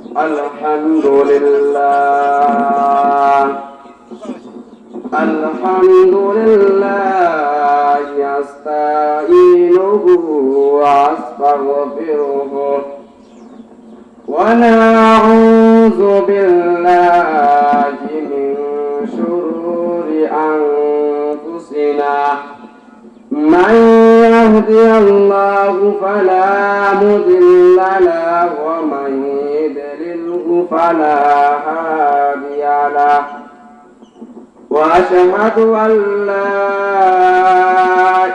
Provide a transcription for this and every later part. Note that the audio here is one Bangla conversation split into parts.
الحمد لله الحمد لله يستعينه واستغفره ونعوذ بالله من شرور أنفسنا من يهدي الله فلا مضل له ومن يضلله فلا هادي له. وأشهد أن لا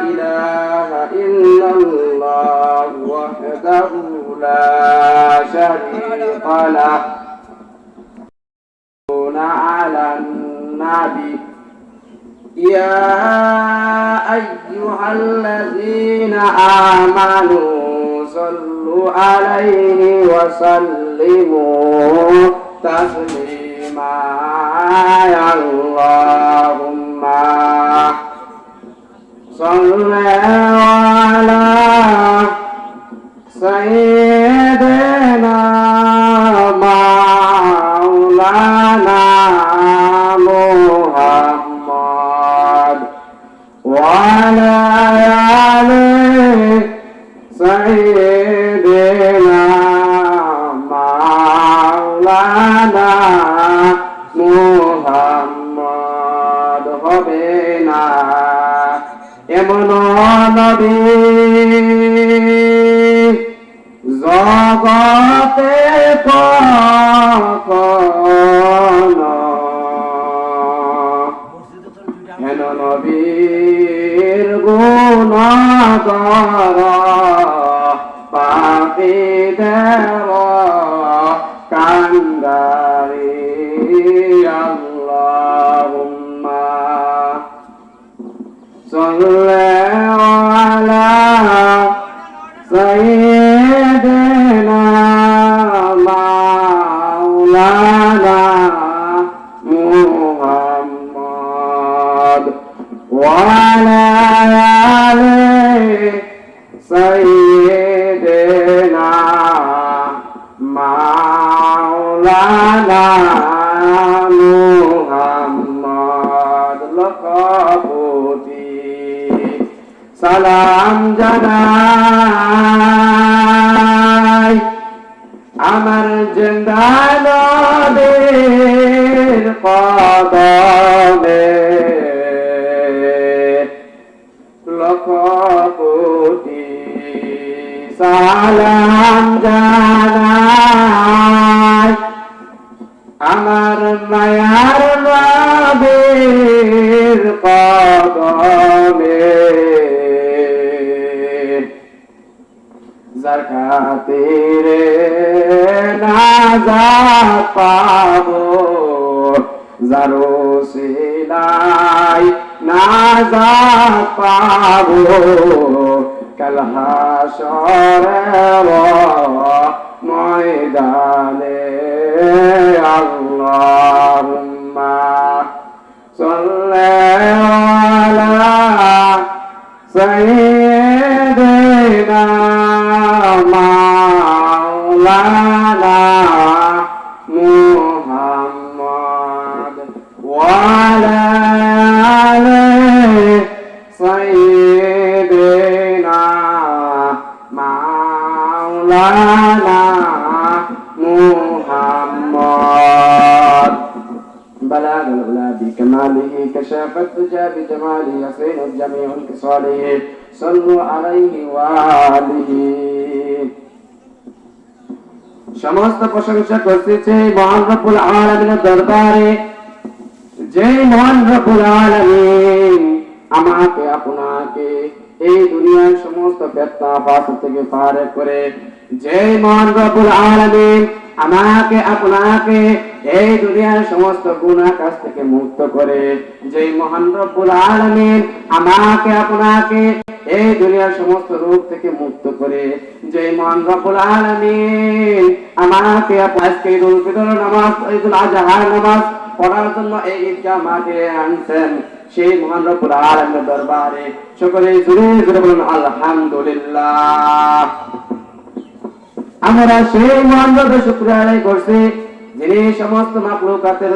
إله إلا الله وحده لا شريك له. على النبي. يا أيها الذين آمنوا صلوا عليه وسلموا. تسليما يا اللهم صل على سيدنا مولانا سيدنا مولانا محمد لقبوتي সালাম জানাই আমার জেন্দানদের কদমে সালাম জানাই আমার মায়ার নবীর কদমে। খাতিরে নাজাত পাবো যারো সিলাই নাজাত পাবো কালহাসরের ময়দানে আল্লাহুম্মা সাল্লি আলা সাইয়্যিদিনা মাওলানা মুহাম্মদ ওয়া আলা بكماله كشف الدجى بجماله يصين الجميع انكساره صلوا عليه وآله সমস্ত প্রশংসা করতেছে মহান রব্বুল আলামিনের দরবারে যে মহান রব্বুল আলামিন আমাকে আপনাকে এই দুনিয়ার সমস্ত বেত্তা পাশ থেকে পার করে যে মহান রব্বুল আলামিন আমাকে, আপনাকে এই দুনিয়ার সমস্ত গুনাহ কাজ থেকে মুক্ত করে। যে মহান রব্বুল আলামিন আমাকে, আপনাকে এই দুনিয়ার সমস্ত রোগ থেকে মুক্ত করে। যে মহান রব্বুল আলামিন আমাকে, আজকে ঈদুল ফিতর নামাজ ঈদুল আজহার নামাজ পড়ার জন্য এই ঈদগাহ মাঠে আনছেন। সেই মহান রব্বুল আলামিনের দরবারে। সকলে জোরে জোরে বলুন, আলহামদুলিল্লাহ। আমরা সেই মহানভাবে শুক্রিয়া আদায় করছি, যিনি সমস্ত মাকলুকাতের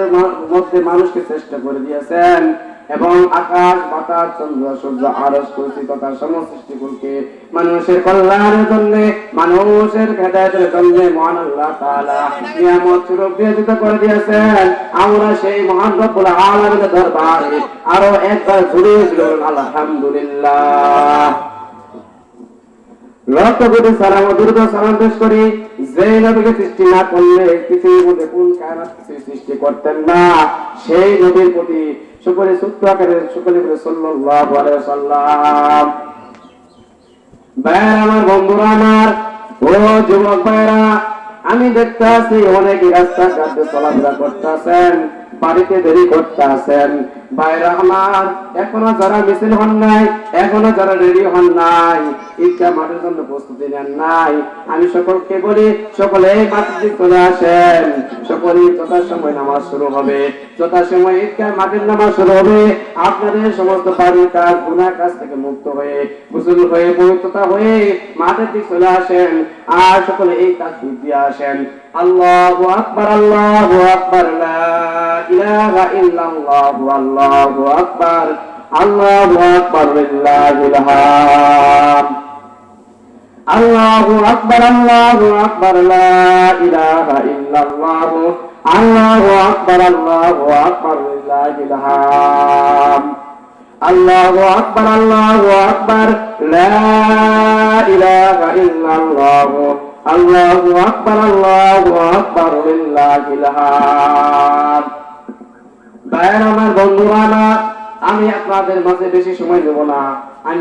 মধ্যে মানুষকে চেষ্টা করে দিয়েছেন এবং আকাশ, বাতাস, চন্দ্র, সূর্য আরস করছি তথা সমস্ত সৃষ্টিকুলকে মানুষের কল্যাণের জন্য, মানুষের হেদায়তের জন্য মহান আল্লাহ তাআলা নিয়ামত স্বরূপ বিয়োজিত করে দিয়েছেন। আমরা সেই মহান রব্বুল আলামিনের দরবারে আরও একবার জুড়ে আলহামদুলিল্লাহ। যে সৃষ্টি না করলে পৃথিবীর মধ্যে কোন সৃষ্টি করতেন না। সেই প্রতি সূত্র আকারে আমার, বন্ধুরা আমার, ও যুবক ভাইয়েরা, আমি দেখতে আছি অনেকে রাস্তা ঘাটে চলাফেরা করতেছেন। বাড়িতে দেরি করতেছেন ভাইরা আমার এখনও যারা মিছিল হন নাই, এখনও যারা রেডি হন নাই ঈদগা মাঠের জন্য প্রস্তুতি নেন নাই। আমি সকলকে বলি, সকলে মাঠে চলে আসেন। সকলেই যথাসময় নামাজ শুরু হবে। যথাসময় ঈদগা মাঠের নামাজ শুরু হবে। আপনাদের সমস্ত বাড়ির কাজ, গুনার কাজ থেকে মুক্ত হয়ে গুসল হয়ে, পবিত্রতা হয়ে মাঠের দিক চলে আসেন। আর সকলে এই কাজ দিয়ে আসেন। আল্লাহু আকবার আল্লাহু আকবার লা ইলাহা ইল্লাল্লাহু আল্লাহু আকবার আল্লাহু আকবার লিল্লাহিল হামদ আল্লাহু আকবার আল্লাহু আকবার লা ইলাহা ইল্লাল্লাহ আল্লাহু আকবার আল্লাহু আকবার লিল্লাহিল হামদ আল্লাহু আকবার আল্লাহু আকবার লা ইলাহা ইল্লাল্লাহ ভাইয়ের, আমার বন্ধুরা, আমি আপনাদের মাঝে বেশি সময় দেব না। আমি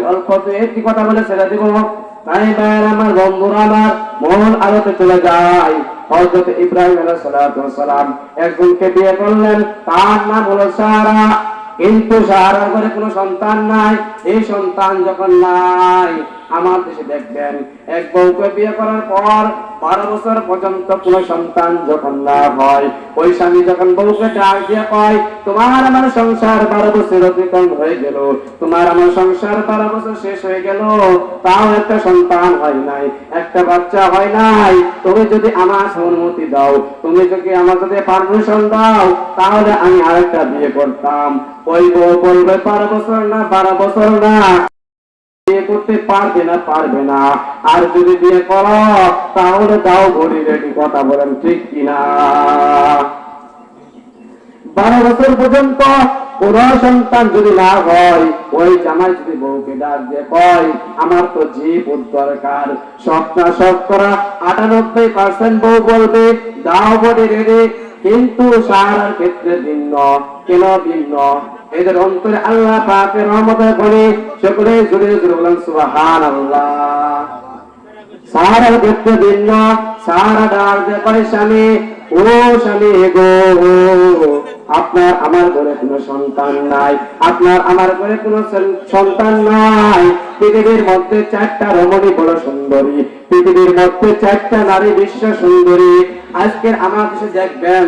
একটি কথা বলে ছেড়ে দেব। তাই ভাইয়ের, আমার বন্ধুরা, আমার মহল আলোতে চলে যায়। ইব্রাহিম আলাইহিস সালাম একজনকে বিয়ে করলেন। তার নাম হলো সারা কিন্তু সারার ঘরে কোনো সন্তান নাই। এই সন্তান যখন নাই আমার দেশে দেখবেন, এক বউকে বিয়ে করার পর বারো বছর পর্যন্ত কোন সন্তান যখন না হয়, ওই স্বামী যখন বউকে ডাক দিয়ে কয়, তোমার আমার সংসার বারো বছর অতিক্রম হয়ে গেল, তোমার আমার সংসার বারো বছর শেষ হয়ে গেল, তাও একটা সন্তান হয় নাই, একটা বাচ্চা হয় নাই, তুমি যদি আমার অনুমতি দাও, তুমি যদি আমার যদি পারমিশন দাও, তাহলে আমি আরেকটা বিয়ে করতাম। ওই বউ বলবে, বারো বছর না, বারো বছর না। বিয়ে করতে পারবে না পারবে না। আর যদি বিয়ে করো, তাহলে দাও ঘড়ি রেডি কথা বলেন, ঠিক কিনা? বারো বছর পর্যন্ত কোন সন্তান যদি না হয়, ওই জামাই যদি বউকে ডাক দিয়ে কয়, আমার তো জীব দরকার সবটা সব করা আটানব্বই পার্সেন্ট বউ বলবে, দাও বডি রেডি। কিন্তু সারার ক্ষেত্রে ভিন্ন, কেন ভিন্ন? এদের অন্তরে আল্লাহ পাকের রহমতের ফলে সকলে জুড়ে জুড়ে বলেন সুবহান আল্লাহ সারা ভিন্ন, সারা স্বামী। ও স্বামী গো, আপনার আমার ঘরে কোনো সন্তান নাই, আপনার আমার ঘরে কোনো সন্তান নাই। পৃথিবীর মধ্যে চারটা রমণী বড় সুন্দরী, পৃথিবীর মধ্যে চারটা নারী বিশ্ব সুন্দরী। আজকের আমার দেশে দেখবেন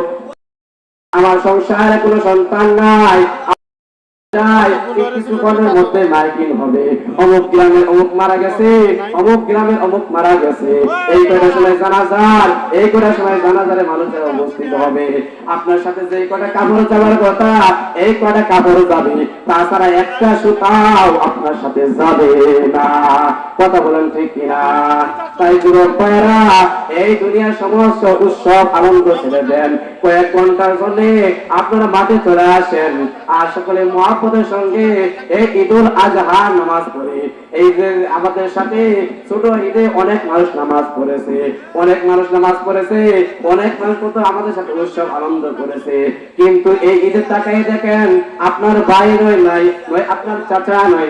আমার সংসারে কোনো সন্তান নাই। কিছুক্ষণের মধ্যে মাইকিং হবে। অমুক গ্রামের অমুক মারা গেছে অমুক গ্রামের অমুক মারা গেছে। এই কটা সময় জানাজার এই কটা সময় জানাজারে মানুষের উপস্থিত হবে। আপনার সাথে যে কটা কাপড় যাওয়ার কথা এই কটা কাপড় যাবে। তাছাড়া একটা সুতাও আপনার সাথে যাবে না। কথা বলেন ঠিক কিনা? তাই যুবক ভাইয়েরা এই দুনিয়ার সমস্ত উৎসব আনন্দ ছেড়ে দেন। কয়েক ঘণ্টার জন্য আপনারা মাঠে চলে আসেন। আর সকলে মহাপদের সঙ্গে এই ঈদুল আজহা নামাজ পড়ে। এই যে আমাদের সাথে ছোট ঈদে অনেক মানুষ নামাজ পড়েছে। অনেক মানুষ নামাজ পড়েছে, অনেক মানুষ কত আমাদের সাথে উৎসব আনন্দ করেছে। কিন্তু এই ঈদের তাকাই দেখেন, আপনার ভাই নয় নাই নয়, আপনার চাচা নাই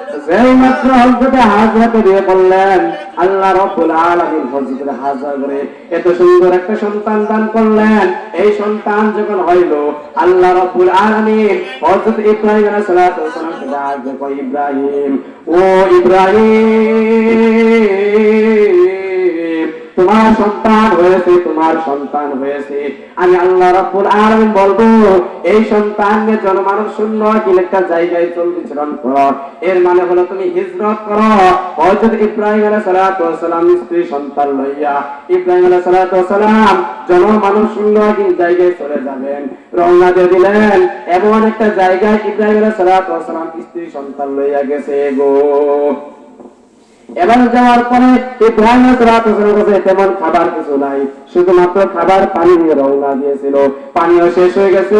হাজরতে বিয়ে করলেন আল্লাহ রব্বুল আলামিন হাজরা করে এত সুন্দর একটা সন্তান দান করলেন। এই সন্তান যখন হইল, আল্লাহ রব্বুল আলামিন হযরত ইব্রাহিম আলাইহিস সালাতু ওয়াস ইব্রাহিম, ও ইব্রাহিম! তোমার সন্তান হয়েছে, তোমার সন্তান হয়েছে। আমি আল্লাহ রাব্বুল আলামিন বলব, এই সন্তানকে জনমানব শূন্য কি একটা জায়গায় চল বিচরণ করো এর মানে হলো তুমি হিজরত করো। হযরত ইব্রাহিম আলাইহিস সালাতু ওয়াস সালাম স্ত্রী সন্তান লইয়া, ইব্রাহিম আলাইহিস সালাতু ওয়াস সালাম জনমানব শূন্য কি জায়গায় চলে যাবেন, রওনা দিয়ে দিলেন, এমন একটা জায়গায় ইব্রাহিম আলাইহিস সালাতু ওয়াস সালাম স্ত্রী সন্তান লইয়া গেছে গো। এবার যাওয়ার পরে কাছে তেমন খাবার কিছু নাই। শুধুমাত্র খাবার পানি নিয়ে রওনা দিয়েছিল। পানিও শেষ হয়ে গেছে।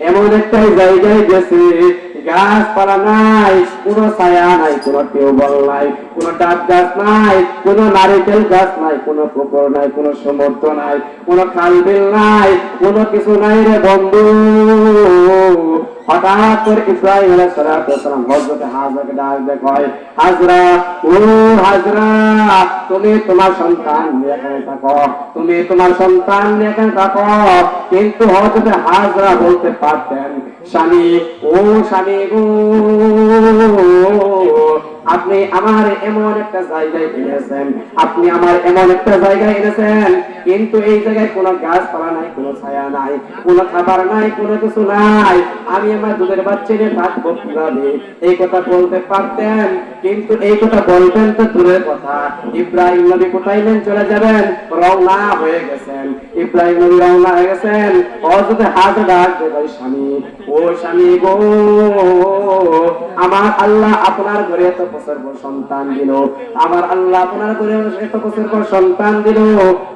এমন একটা জায়গায় গেছে। গাছপালা নাই পুরো ছায়া নাই, কোনো কেউ বল নাই। কোন ডাব গাছ নাই, কোন নারিকেল গাছ নাই, কোন পুকুর নাই, কোন সমুদ্র নাই, কোন খাল বিল নাই, কোন কিছু নাই রে বন্ধু। হঠাৎ করে সালাম হযরত হাজরাকে ডাক দিয়ে কয়, হাজরা, ও হাজরা, তুমি তোমার সন্তান এখানে থাকো, তুমি তোমার সন্তান এখানে থাকো। কিন্তু হযরত হাজরা বলতে পারতেন, স্বামী, ও স্বামী গো আপনি আমার এমন একটা জায়গায় এনেছেন। আপনি আমার এমন একটা জায়গায় এনেছেন। কিন্তু এই জায়গায় কোনো গাছপালা নাই, কোনো ছায়া নাই, কোনো খাবার নাই, কোনো কিছু নাই। আমি আমার দুধের বাচ্চা নিয়ে থাকব কীভাবে এই কথা বলতে পারতেন, কিন্তু এই কথা বলবেন তো দূরের কথা। ইব্রাহিম নবী কোথায় চলে যাবেন? রওনা হয়ে গেছেন। ইব্রাহিম নবী রওনা হয়ে গেছেন। হযরত হাত ডাক দে ভাই স্বামী, ও স্বামী গো, আমার আল্লাহ আপনার ঘরে এত বছর পর সন্তান দিল। আমার আল্লাহ আপনার ঘরে এত বছর পর সন্তান দিল।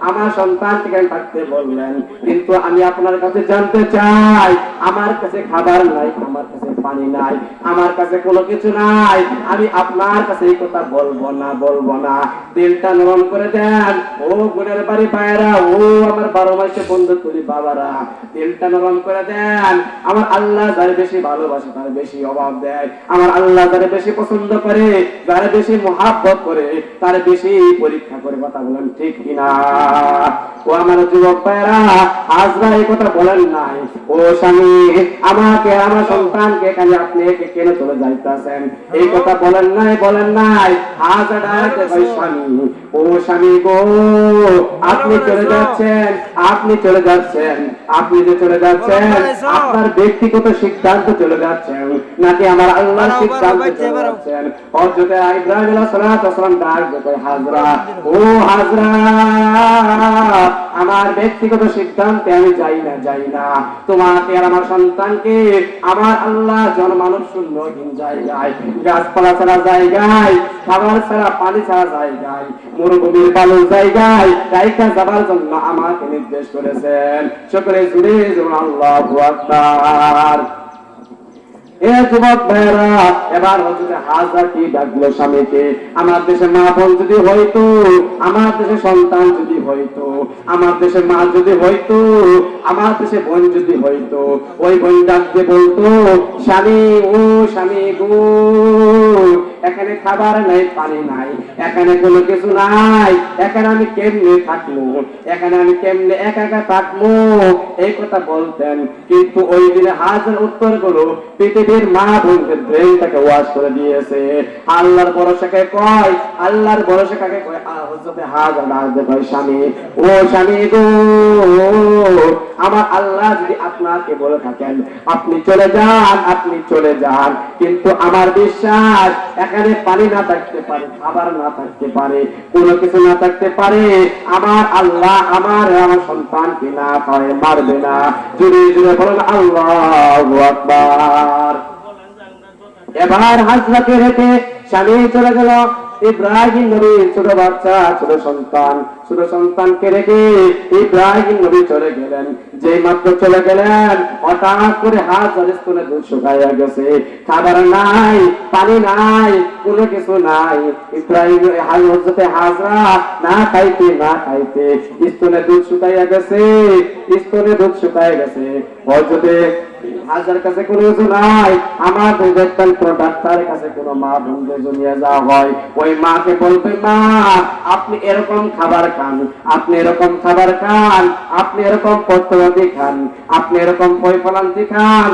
আমার সন্তান থেকে থাকতে বললেন, কিন্তু আমি আপনার কাছে জানতে চাই, আমার কাছে খাবার নাই, আমার কাছে পানি নাই, আমার কাছে কোনো কিছু নাই। আমি আপনার কাছে এই কথা বলব না বলব না। দিলটা নরম করে দেন। ও গুণের বাড়ি পায়রা ও আমার বারো মাসে বন্ধু তুলি বাবারা, দিলটা নরম করে দেন। আমার আল্লাহ যার বেশি ভালোবাসে, তার বেশি অভাব দেয়। আমার আল্লাহ যার বেশি পছন্দ করে যার বেশি মহাব্বত করে, তার বেশি পরীক্ষা করে কথা বলেন, ঠিক কিনা? ও আমার যুবক পায়রা আজরা এই কথা বলেন নাই। ও স্বামী, আমাকে, আমার সন্তানকে এখানে আপনি কেন চলে যাইতেছেন। এই কথা বলেন নাই বলেন নাই। আজ ডাকতে ভাই স্বামী। ও স্বামী গো আপনি চলে যাচ্ছেন আপনি চলে যাচ্ছেন আপনি যে চলে যাচ্ছেন আপনার ব্যক্তিগত সিদ্ধান্ত চলে যাচ্ছেন নাকি আমার আল্লাহর সিদ্ধান্ত চলে যাচ্ছেন হযরত ইব্রাহিম আলাইহিস সালাম ডাক হাজরা ও হাজরা আমার ব্যক্তিগত সিদ্ধান্তে আমি যাই না যাই না। তোমাকে আর আমার সন্তানকে আমার আল্লাহ জনমানব শূন্য জায়গায় গাছপালা ছাড়া জায়গায় খাবার ছাড়া পানি ছাড়া জায়গায় মরুভূমির বালু জায়গায় রাইকা যাবার জন্য আমাকে নির্দেশ করেছেন। সকলে জুড়ে যেমন আল্লাহ আকবার। এ যুবক ভাইরা এবার হচ্ছে হাজার কি ডাকলো স্বামীকে? আমার দেশে মা বোন যদি হইতো আমার দেশে সন্তান যদি হইতো আমার দেশে মা যদি হইতো আমার দেশে বোন যদি হইতো ওই বোন ডাকতে বলতো, স্বামী ও স্বামী গো। এখানে খাবার নাই, পানি নাই, এখানে কোনো কিছু নাই। এখানে আমি কেমনে থাকব? এখানে আমি কেমনে একা একা থাকব? এই কথা বলতেন। কিন্তু ওই দিনে হাজার উত্তরগুলো পৃথিবীর মা বোনদের ব্রেনটাকে ওয়াশ করে দিয়েছে। আল্লাহর ভরসাকে কয়? আল্লাহর ভরসাকে কয়? হজরতে হাজার ডাকতে কয় স্বামী। ও স্বামী গো, আমার আল্লাহ যদি আপনাকে বলে থাকেন, আপনি চলে যান, আপনি চলে যান। কিন্তু আমার বিশ্বাস, এখানে পানি না থাকতে পারে খাবার না থাকতে পারে কোনো কিছু না থাকতে পারে আমার আল্লাহ আমার আমার সন্তানকে না পায় মারবে না। জুড়ে জুড়ে বলেন আল্লাহ আকবার। এবার হাজরাকে রেখে স্বামী চলে গেল। ইব্রাহিম নবীর ছোট বাচ্চা, ছোট সন্তান। ছোট সন্তানকে রেখে ইব্রাহিম নবী চলে গেলেন? যে মাত্র চলে গেলেন, হঠাৎ করে হাত স্তনে দুধ শুকাইয়া গেছে। খাবার নাই, পানি নাই, কোনো কিছু নাই। ইব্রাহিম হজরতে হাজরা, না খাইতে না খাইতে। স্তনে দুধ শুকাইয়া গেছে, স্তনে দুধ শুকাইয়া গেছে। হজরতে হাজার কাছে কোনো কিছু নাই। আমার কোন ডাক্তারের কাছে কোনো মা বন্ধু নিয়ে যাওয়া হয়, ওই মাকে বলবে, মা, আপনি এরকম খাবার খান, আপনি এরকম খাবার খান, আপনি এরকম পত্রপাতি খান, আপনি এরকম ফল ফলান্তি খান।